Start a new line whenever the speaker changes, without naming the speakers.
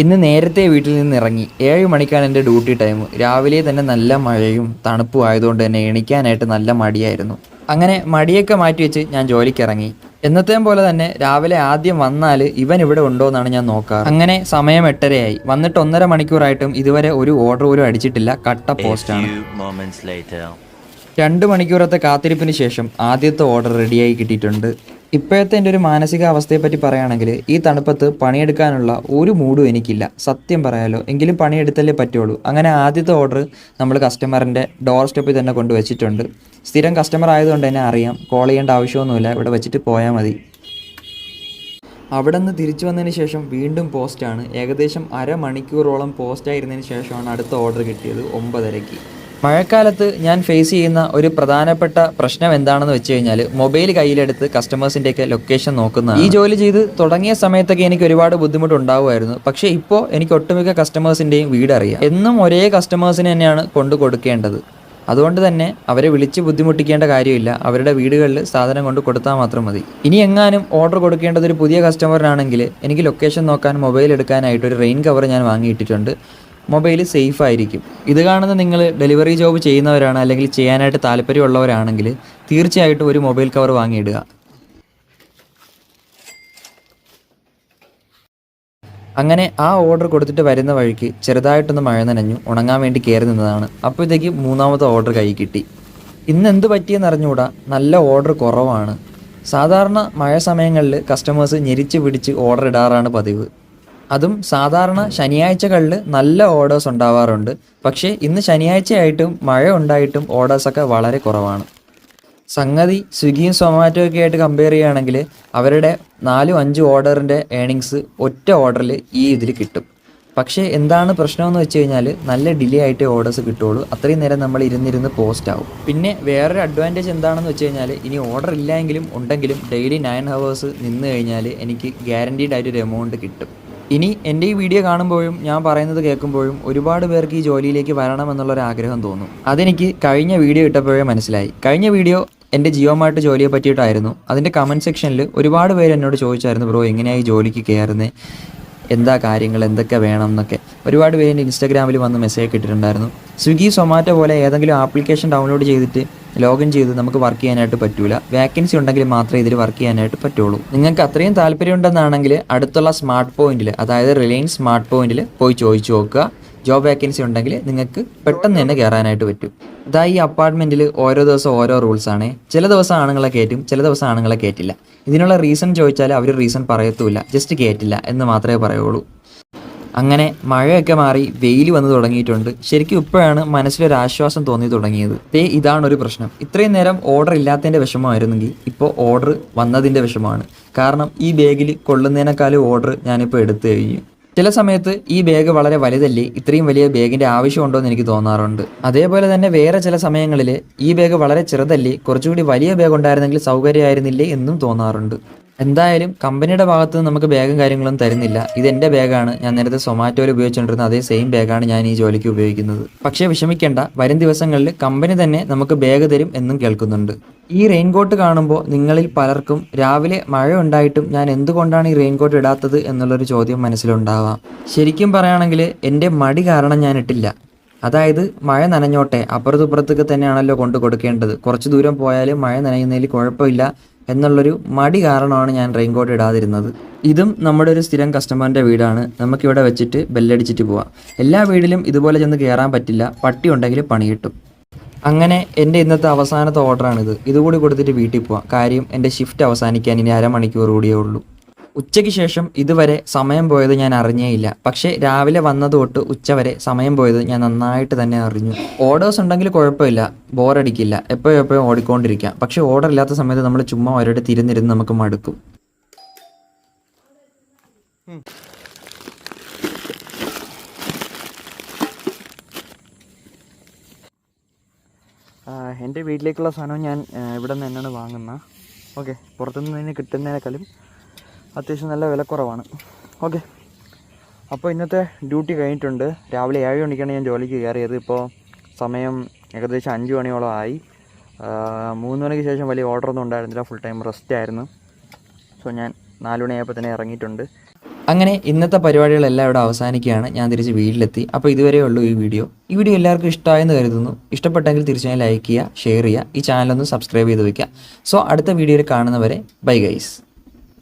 ഇന്ന് നേരത്തെ വീട്ടിൽ നിന്ന് ഇറങ്ങി. ഏഴ് മണിക്കാണ് എന്റെ ഡ്യൂട്ടി ടൈം. രാവിലെ തന്നെ നല്ല മഴയും തണുപ്പും ആയതുകൊണ്ട് തന്നെ എണിക്കാനായിട്ട് നല്ല മടിയായിരുന്നു. അങ്ങനെ മടിയൊക്കെ മാറ്റി വെച്ച് ഞാൻ ജോലിക്കിറങ്ങി എന്നത്തെയും പോലെ തന്നെ രാവിലെ ആദ്യം വന്നാൽ ഇവൻ ഇവിടെ ഉണ്ടോ എന്നാണ് ഞാൻ നോക്കാറ്. അങ്ങനെ സമയം എട്ടരയായി. വന്നിട്ട് ഒന്നര മണിക്കൂറായിട്ടും ഇതുവരെ ഒരു ഓർഡർ പോലും അടിച്ചിട്ടില്ല. കട്ട പോസ്റ്റാണ്. രണ്ട് മണിക്കൂറത്തെ കാത്തിരിപ്പിന് ശേഷം ആദ്യത്തെ ഓർഡർ റെഡിയായി കിട്ടിയിട്ടുണ്ട്. ഇപ്പോഴത്തെ എന്റെ ഒരു മാനസികാവസ്ഥയെപ്പറ്റി പറയുകയാണെങ്കിൽ ഈ തണുപ്പത്ത് പണിയെടുക്കാനുള്ള ഒരു മൂഡും എനിക്കില്ല. സത്യം പറയാലോ എങ്കിലും പണിയെടുത്തല്ലേ പറ്റുള്ളൂ. അങ്ങനെ ആദ്യത്തെ ഓർഡർ നമ്മൾ കസ്റ്റമറിന്റെ ഡോർ സ്റ്റെപ്പിൽ തന്നെ കൊണ്ടുവച്ചിട്ടുണ്ട്. സ്ഥിരം കസ്റ്റമർ ആയതുകൊണ്ട് തന്നെ അറിയാം കോൾ ചെയ്യേണ്ട ആവശ്യമൊന്നുമില്ല ഇവിടെ വെച്ചിട്ട് പോയാൽ മതി. അവിടെ നിന്ന് തിരിച്ചു വന്നതിന് ശേഷം വീണ്ടും പോസ്റ്റാണ്. ഏകദേശം അരമണിക്കൂറോളം പോസ്റ്റായിരുന്നതിന് ശേഷമാണ് അടുത്ത ഓർഡർ കിട്ടിയത് ഒമ്പതരയ്ക്ക്. മഴക്കാലത്ത് ഞാൻ ഫേസ് ചെയ്യുന്ന ഒരു പ്രധാനപ്പെട്ട പ്രശ്നം എന്താണെന്ന് വെച്ച് കഴിഞ്ഞാൽ മൊബൈൽ കയ്യിലെടുത്ത് കസ്റ്റമേഴ്സിന്റെയൊക്കെ ലൊക്കേഷൻ നോക്കുന്ന ഈ ജോലി ചെയ്ത് തുടങ്ങിയ സമയത്തൊക്കെ എനിക്ക് ഒരുപാട് ബുദ്ധിമുട്ടുണ്ടാവുമായിരുന്നു. പക്ഷേ ഇപ്പോൾ എനിക്ക് ഒട്ടുമിക്ക കസ്റ്റമേഴ്സിന്റെയും വീട് അറിയാം. എന്നും ഒരേ കസ്റ്റമേഴ്സിന് തന്നെയാണ് കൊണ്ടു കൊടുക്കേണ്ടത്. അതുകൊണ്ട് തന്നെ അവരെ വിളിച്ച് ബുദ്ധിമുട്ടിക്കേണ്ട കാര്യമില്ല. അവരുടെ വീടുകളിൽ സാധനം കൊണ്ട് കൊടുത്താൽ മാത്രം മതി. ഇനി എങ്ങാനും ഓർഡർ കൊടുക്കേണ്ടത് ഒരു പുതിയ കസ്റ്റമറിനാണെങ്കിൽ എനിക്ക് ലൊക്കേഷൻ നോക്കാൻ മൊബൈൽ എടുക്കാനായിട്ട് ഒരു റെയിൻ കവർ ഞാൻ വാങ്ങിയിട്ടിട്ടുണ്ട്. മൊബൈൽ സേഫ് ആയിരിക്കും ഇത് കാണുന്ന നിങ്ങൾ ഡെലിവറി ജോബ് ചെയ്യുന്നവരാണ് അല്ലെങ്കിൽ ചെയ്യാനായിട്ട് താല്പര്യമുള്ളവരാണെങ്കിൽ തീർച്ചയായിട്ടും ഒരു മൊബൈൽ കവർ വാങ്ങിയിടുക. അങ്ങനെ ആ ഓർഡർ കൊടുത്തിട്ട് വരുന്ന വഴിക്ക് ചെറുതായിട്ടൊന്ന് മഴ നനഞ്ഞു ഉണങ്ങാൻ വേണ്ടി കയറി നിന്നതാണ്. അപ്പോഴത്തേക്ക് മൂന്നാമത്തെ ഓർഡർ കൈ കിട്ടി. ഇന്ന് എന്ത് പറ്റിയെന്ന് അറിഞ്ഞുകൂടാ നല്ല ഓർഡർ കുറവാണ്. സാധാരണ മഴ സമയങ്ങളിൽ കസ്റ്റമേഴ്സ് ഞെരിച്ച് പിടിച്ച് ഓർഡർ ഇടാറാണ് പതിവ്. അതും സാധാരണ ശനിയാഴ്ചകളിൽ നല്ല ഓർഡേഴ്സ് ഉണ്ടാവാറുണ്ട്. പക്ഷേ ഇന്ന് ശനിയാഴ്ചയായിട്ടും മഴ ഉണ്ടായിട്ടും ഓർഡേഴ്സൊക്കെ വളരെ കുറവാണ്. സംഗതി സ്വിഗ്ഗിയും സൊമാറ്റോ ഒക്കെ ആയിട്ട് കമ്പയർ ചെയ്യുകയാണെങ്കിൽ അവരുടെ നാലും അഞ്ചും ഓർഡറിന്റെ ഏണിങ്സ് ഒറ്റ ഓർഡറിൽ ഈ ഇതിൽ കിട്ടും. പക്ഷേ എന്താണ് പ്രശ്നമെന്ന് വെച്ച് കഴിഞ്ഞാൽ നല്ല ഡിലേ ആയിട്ട് ഓർഡേഴ്സ് കിട്ടുള്ളൂ അത്രയും നേരം നമ്മൾ ഇരുന്നിരുന്ന് പോസ്റ്റ് ആവും. പിന്നെ വേറൊരു അഡ്വാന്റേജ് എന്താണെന്ന് വെച്ച് കഴിഞ്ഞാൽ ഇനി ഓർഡർ ഇല്ലെങ്കിലും ഉണ്ടെങ്കിലും ഡെയിലി നയൻ ഹവേഴ്സ് നിന്ന് കഴിഞ്ഞാൽ എനിക്ക് ഗ്യാരണ്ടീഡ് ആയിട്ട് ഒരു എമൗണ്ട് കിട്ടും. ഇനി എന്റെ ഈ വീഡിയോ കാണുമ്പോഴും ഞാൻ പറയുന്നത് കേൾക്കുമ്പോഴും ഒരുപാട് പേർക്ക് ഈ ജോലിയിലേക്ക് വരണമെന്നുള്ളൊരു ആഗ്രഹം തോന്നും. അതെനിക്ക് കഴിഞ്ഞ വീഡിയോ ഇട്ടപ്പോഴേ മനസ്സിലായി. കഴിഞ്ഞ വീഡിയോ എന്റെ ജിയോമായിട്ട് ജോലിയെ പറ്റിയിട്ടായിരുന്നു അതിന്റെ കമന്റ് സെക്ഷനിൽ ഒരുപാട് പേര് എന്നോട് ചോദിച്ചായിരുന്നു ബ്രോ എങ്ങനെയായി ജോലിക്ക് കയറുന്നത് എന്താ കാര്യങ്ങൾ? എന്തൊക്കെ വേണം? എന്നൊക്കെ. ഒരുപാട് പേര് എന്റെ ഇൻസ്റ്റാഗ്രാമിൽ വന്ന് മെസ്സേജ് ഇട്ടിട്ടുണ്ടായിരുന്നു. സ്വിഗ്ഗി സൊമാറ്റോ പോലെ ഏതെങ്കിലും ആപ്ലിക്കേഷൻ ഡൗൺലോഡ് ചെയ്തിട്ട് ലോഗിൻ ചെയ്ത് നമുക്ക് വർക്ക് ചെയ്യാനായിട്ട് പറ്റൂല. വേക്കൻസി ഉണ്ടെങ്കിൽ മാത്രമേ ഇതിൽ വർക്ക് ചെയ്യാനായിട്ട് പറ്റുള്ളൂ. നിങ്ങൾക്ക് അത്രയും താല്പര്യമുണ്ടെന്നാണെങ്കിൽ അടുത്തുള്ള സ്മാർട്ട് പോയിന്റിൽ അതായത് റിലയൻസ് സ്മാർട്ട് പോയിന്റിൽ പോയി ചോദിച്ചു നോക്കുക. ജോബ് വേക്കൻസി ഉണ്ടെങ്കിൽ നിങ്ങൾക്ക് പെട്ടെന്ന് തന്നെ കയറാനായിട്ട് പറ്റും. ഇതാ ഈ അപ്പാർട്ട്മെന്റിൽ ഓരോ ദിവസം ഓരോ റൂൾസ് ആണ്. ചില ദിവസം ആണുങ്ങളെ കയറ്റും ചില ദിവസം ആണുങ്ങളെ കയറ്റില്ല ഇതിനുള്ള റീസൺ ചോദിച്ചാൽ അവർ റീസൺ പറയത്തുമില്ല ജസ്റ്റ് കയറ്റില്ല എന്ന് മാത്രമേ പറയുള്ളൂ. അങ്ങനെ മഴയൊക്കെ മാറി വെയിൽ വന്നു തുടങ്ങിയിട്ടുണ്ട്. ശരിക്കും ഇപ്പോഴാണ് മനസ്സിലൊരാശ്വാസം തോന്നി തുടങ്ങിയത്. ദേ ഇതാണ് ഒരു പ്രശ്നം. ഇത്രയും നേരം ഓർഡർ ഇല്ലാത്തതിന്റെ വിഷമമായിരുന്നെങ്കിൽ ഇപ്പോൾ ഓർഡർ വന്നതിന്റെ വിഷമമാണ് കാരണം ഈ ബാഗിൽ കൊള്ളുന്നതിനേക്കാളും ഓർഡർ ഞാനിപ്പോൾ എടുത്തു കഴിഞ്ഞു. ചില സമയത്ത് ഈ ബാഗ് വളരെ വലുതല്ലേ? ഇത്രയും വലിയ ബാഗിന്റെ ആവശ്യമുണ്ടോ എന്ന് എനിക്ക് തോന്നാറുണ്ട്. അതേപോലെ തന്നെ വേറെ ചില സമയങ്ങളിൽ ഈ ബാഗ് വളരെ ചെറുതല്ലേ? കുറച്ചുകൂടി വലിയ ബാഗ് ഉണ്ടായിരുന്നെങ്കിൽ സൗകര്യമായിരുന്നില്ലേ എന്നും തോന്നാറുണ്ട്. എന്തായാലും കമ്പനിയുടെ ഭാഗത്ത് നിന്ന് നമുക്ക് ബാഗും കാര്യങ്ങളൊന്നും തരുന്നില്ല. ഇത് എന്റെ ബാഗാണ്. ഞാൻ നേരത്തെ സൊമാറ്റോയിൽ ഉപയോഗിച്ചുകൊണ്ടിരുന്ന അതേ സെയിം ബാഗാണ് ഞാൻ ഈ ജോലിക്ക് ഉപയോഗിക്കുന്നത്. പക്ഷേ വിഷമിക്കേണ്ട. വരും ദിവസങ്ങളിൽ കമ്പനി തന്നെ നമുക്ക് ബാഗ് തരും എന്നും കേൾക്കുന്നുണ്ട്. ഈ റെയിൻകോട്ട് കാണുമ്പോൾ നിങ്ങളിൽ പലർക്കും രാവിലെ മഴ ഉണ്ടായിട്ടും ഞാൻ എന്തുകൊണ്ടാണ് ഈ റെയിൻകോട്ട് ഇടാത്തത് എന്നുള്ളൊരു ചോദ്യം മനസ്സിലുണ്ടാവാം. ശരിക്കും പറയുകയാണെങ്കിൽ എന്റെ മടി കാരണം ഞാൻ ഇട്ടില്ല. അതായത് മഴ നനഞ്ഞോട്ടെ അപ്പുറത്തുപ്പുറത്തൊക്കെ തന്നെയാണല്ലോ കൊണ്ട് കൊടുക്കേണ്ടത്. കുറച്ച് ദൂരം പോയാലും മഴ നനയുന്നതിൽ കുഴപ്പമില്ല. എന്നുള്ളൊരു മടി കാരണമാണ് ഞാൻ റെയിൻകോട്ട് ഇടാതിരുന്നത്. ഇതും നമ്മുടെ ഒരു സ്ഥിരം കസ്റ്റമറിന്റെ വീടാണ്. നമുക്കിവിടെ വെച്ചിട്ട് ബെല്ലടിച്ചിട്ട് പോവാം. എല്ലാ വീടിലും ഇതുപോലെ ചെന്ന് കയറാൻ പറ്റില്ല. പട്ടി ഉണ്ടെങ്കിൽ പണി കിട്ടും. അങ്ങനെ എന്റെ ഇന്നത്തെ അവസാനത്തെ ഓർഡറാണിത് ഇതുകൂടി കൊടുത്തിട്ട് വീട്ടിൽ പോവാം. കാര്യം എന്റെ ഷിഫ്റ്റ് അവസാനിക്കാൻ ഇനി അരമണിക്കൂർ കൂടിയേ ഉള്ളൂ. ഉച്ചയ്ക്ക് ശേഷം ഇതുവരെ സമയം പോയത് ഞാൻ അറിഞ്ഞേയില്ല. പക്ഷേ രാവിലെ വന്നത് തൊട്ട് ഉച്ചവരെ സമയം പോയത് ഞാൻ നന്നായിട്ട് തന്നെ അറിഞ്ഞു. ഓർഡേഴ്സ് ഉണ്ടെങ്കിൽ കുഴപ്പമില്ല. ബോറടിക്കില്ല എപ്പോഴും എപ്പോഴും ഓടിക്കൊണ്ടിരിക്കാം. പക്ഷേ ഓർഡർ ഇല്ലാത്ത സമയത്ത് നമ്മൾ ചുമ്മാ ഒരിടത്ത് തിരുന്നിരുന്ന് നമുക്ക് മടുക്കും. എന്റെ വീട്ടിലേക്കുള്ള സാധനം ഞാൻ ഇവിടെ നിന്ന് തന്നെയാണ് വാങ്ങുന്നത്. ഓക്കെ പുറത്തുനിന്ന് തന്നെ കിട്ടുന്നതിനേക്കാളും അത്യാവശ്യം നല്ല വിലക്കുറവാണ്. ഓക്കെ. അപ്പോൾ ഇന്നത്തെ ഡ്യൂട്ടി കഴിഞ്ഞിട്ടുണ്ട്. രാവിലെ ഏഴ് മണിക്കാണ് ഞാൻ ജോലിക്ക് കയറിയത്. ഇപ്പോൾ സമയം ഏകദേശം അഞ്ച് മണിയോളം ആയി. മൂന്ന് മണിക്ക് ശേഷം വലിയ ഓർഡറൊന്നും ഉണ്ടായിരുന്നില്ല. ഫുൾ ടൈം റെസ്റ്റ് ആയിരുന്നു. സോ ഞാൻ നാല് മണിയായപ്പോൾ തന്നെ ഇറങ്ങിയിട്ടുണ്ട്. അങ്ങനെ ഇന്നത്തെ പരിപാടികളെല്ലാം ഇവിടെ അവസാനിക്കുകയാണ്. ഞാൻ തിരിച്ച് വീട്ടിലെത്തി. അപ്പോൾ ഇതുവരെ ഉള്ളൂ ഈ വീഡിയോ. ഈ വീഡിയോ എല്ലാവർക്കും ഇഷ്ടമായെന്ന് കരുതുന്നു. ഇഷ്ടപ്പെട്ടെങ്കിൽ തീർച്ചയായും ലൈക്ക് ചെയ്യുക ഷെയർ ചെയ്യുക. ഈ ചാനലൊന്ന് സബ്സ്ക്രൈബ് ചെയ്ത് വയ്ക്കുക സോ അടുത്ത വീഡിയോയിൽ കാണുന്നവരെ ബൈ ഗൈസ്